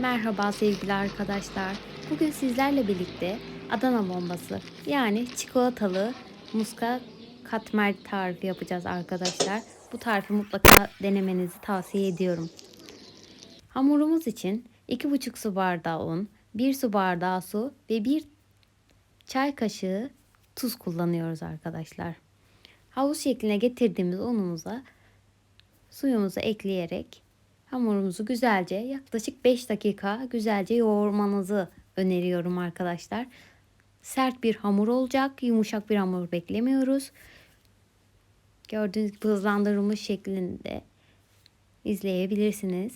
Merhaba sevgili arkadaşlar. Bugün sizlerle birlikte Adana bombası yani çikolatalı muska katmer tarifi yapacağız arkadaşlar. Bu tarifi mutlaka denemenizi tavsiye ediyorum. Hamurumuz için 2,5 su bardağı un, 1 su bardağı su ve 1 çay kaşığı tuz kullanıyoruz arkadaşlar. Havuz şekline getirdiğimiz unumuza suyumuzu ekleyerek hamurumuzu güzelce yaklaşık 5 dakika güzelce yoğurmanızı öneriyorum arkadaşlar. Sert bir hamur olacak. Yumuşak bir hamur beklemiyoruz. Gördüğünüz gibi hızlandırılmış şeklinde izleyebilirsiniz.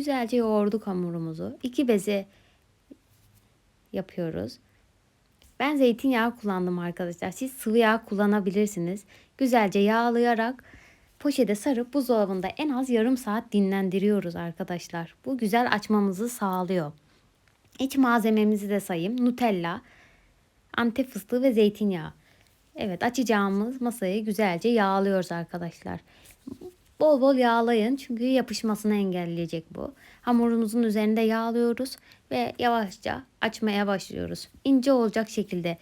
Güzelce yoğurduk hamurumuzu. İki beze yapıyoruz. Ben zeytinyağı kullandım arkadaşlar. Siz sıvı yağ kullanabilirsiniz. Güzelce yağlayarak poşete sarıp buzdolabında en az yarım saat dinlendiriyoruz arkadaşlar. Bu güzel açmamızı sağlıyor. İç malzememizi de sayayım. Nutella, antep fıstığı ve zeytinyağı. Evet açacağımız masayı güzelce yağlıyoruz arkadaşlar. Bol bol yağlayın çünkü yapışmasını engelleyecek bu. Hamurumuzun üzerinde yağlıyoruz ve yavaşça açmaya başlıyoruz. İnce olacak şekilde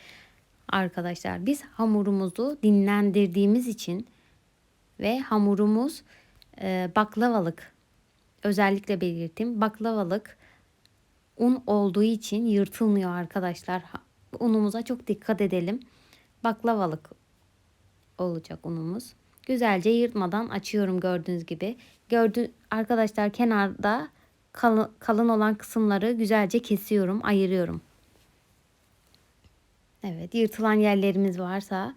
arkadaşlar biz hamurumuzu dinlendirdiğimiz için ve hamurumuz e, baklavalık özellikle belirttim baklavalık un olduğu için yırtılmıyor arkadaşlar. Unumuza çok dikkat edelim. Baklavalık olacak unumuz. Güzelce yırtmadan açıyorum gördüğünüz gibi. Gördü arkadaşlar kenarda kalın, kalın olan kısımları güzelce kesiyorum, ayırıyorum. Evet, yırtılan yerlerimiz varsa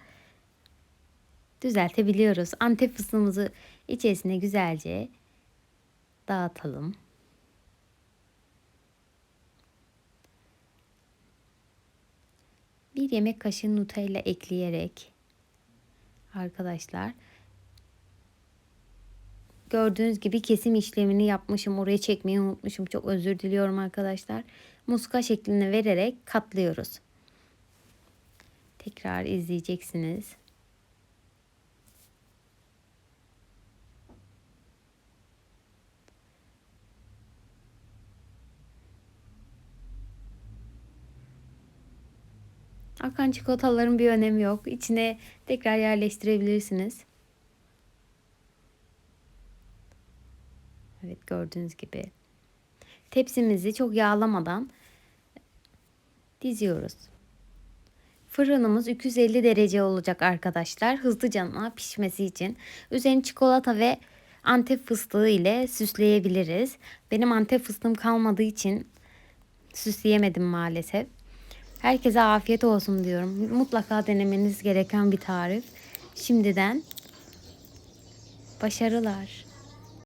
düzeltebiliyoruz. Antep fıstığımızı içerisine güzelce dağıtalım. Bir yemek kaşığı Nutella ekleyerek arkadaşlar Gördüğünüz gibi kesim işlemini yapmışım. Oraya çekmeyi unutmuşum. Çok özür diliyorum arkadaşlar. Muska şeklini vererek katlıyoruz. Tekrar izleyeceksiniz. Akan çikolataların bir önemi yok. İçine tekrar yerleştirebilirsiniz. Evet gördüğünüz gibi. Tepsimizi çok yağlamadan diziyoruz. Fırınımız 250 derece olacak arkadaşlar. Hızlıca pişmesi için. Üzerini çikolata ve antep fıstığı ile süsleyebiliriz. Benim antep fıstığım kalmadığı için süsleyemedim maalesef. Herkese afiyet olsun diyorum. Mutlaka denemeniz gereken bir tarif. Şimdiden başarılar.